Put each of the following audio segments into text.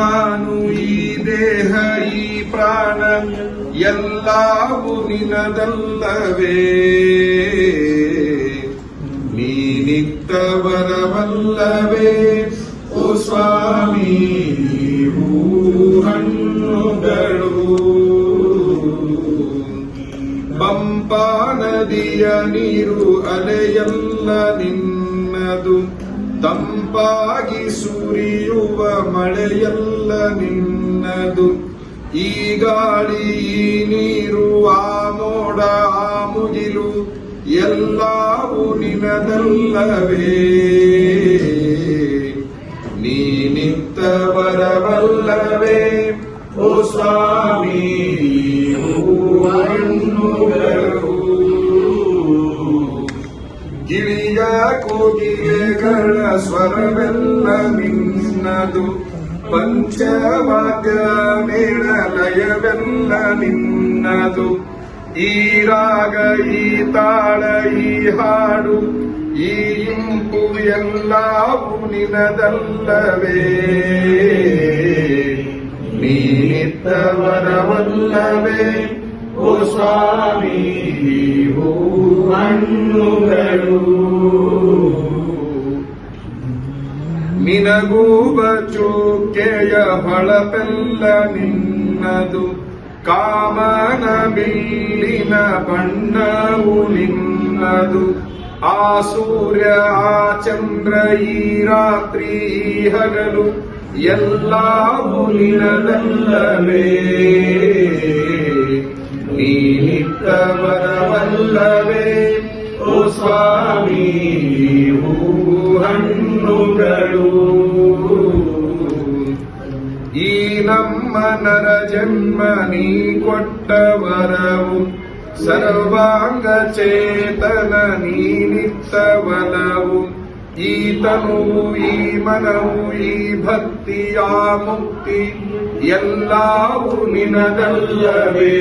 ನಾನು ಈ ದೇಹ ಈ ಪ್ರಾಣ ಎಲ್ಲವೂ ನಿನದಲ್ಲವೇ. ನೀನಿತ್ತವರವಲ್ಲವೇ ಓ ಸ್ವಾಮಿ ಹಣ್ಣುಗಳು. ಪಂಪಾ ನದಿಯ ನೀರು ಅಲೆಯಲ್ಲ ನಿನ್ನದು. ತಂಪಾಗಿ ಸುರಿಯುವ ಮಳೆಯಲ್ಲ ನಿನ್ನದು. ಈ ಗಾಳಿ ನೀರು, ಆ ಮೋಡ, ಆ ಮುಗಿಲು ಎಲ್ಲವೂ ನಿನದಲ್ಲವೇ. ನೀನಿತ್ತವರವಲ್ಲವೇ ಓ ಸ್ವಾಮಿ. ಗಿಳಿಯ ಕೋಗಿಲೆಗಳ ಸ್ವರವೆಲ್ಲ ನಿನ್ನದು. ಪಂಚವಾದ್ಯ ಮೇಳಲಯವೆಲ್ಲ ನಿನ್ನದು. ಈ ರಾಗ, ಈ ತಾಳ, ಈ ಹಾಡು, ಈ ಇಂಪು ಎಲ್ಲಾವು ನಿನದಲ್ಲವೇ. ನೀನಿತ್ತವರವಲ್ಲವೇ ಸ್ವಾಮಿ ಹಣ್ಣುಗಳು. ನಿನಗೂಬ ಚೂಕೆಯ ಹೊಳಪೆಲ್ಲ ನಿನ್ನದು. ಕಾಮನ ಬಿಲ್ಲಿನ ಬಣ್ಣವು ನಿನ್ನದು. ಆ ಸೂರ್ಯ, ಆ ಚಂದ್ರ, ಈ ರಾತ್ರಿ ಹಗಲು ಎಲ್ಲವೂ ನಿನದಲ್ಲವೇ. ನೀನಿತ್ತವರವಲ್ಲವೇ ಓ ಸ್ವಾಮಿ ಹೂ ಹಣ್ಣುಗಳು ಈ ನಮ್ಮ ನರ ಜನ್ಮ ನೀ ಕೊಟ್ಟವರವು ಸರ್ವಾಂಗ ಚೇತನ ನೀನಿತ್ತವಲವು ಈ ತನುವು ಈ ಮನವು ಈ ಭಕ್ತಿಯ ಮುಕ್ತಿ ಎಲ್ಲವೂ ನಿನದಲ್ಲವೇ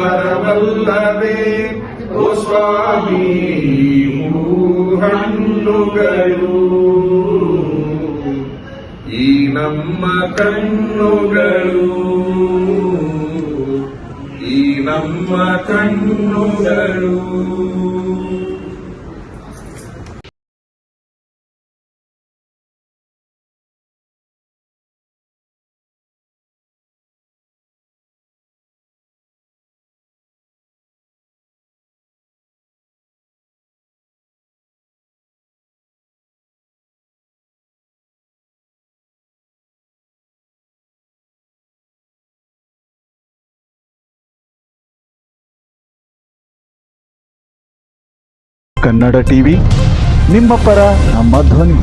ನೀನಿತ್ತವರವಲ್ಲವೇ ಓ ಸ್ವಾಮಿ ಹೂ ಹಣ್ಣುಗಳು ಈ ನಮ್ಮ ಕಣ್ಣುಗಳು ಈ ನಮ್ಮ ಕಣ್ಣುಗಳು ಕನ್ನಡ ಟಿವಿ ನಿಮ್ಮ ಪರ ನಮ್ಮ ಧ್ವನಿ.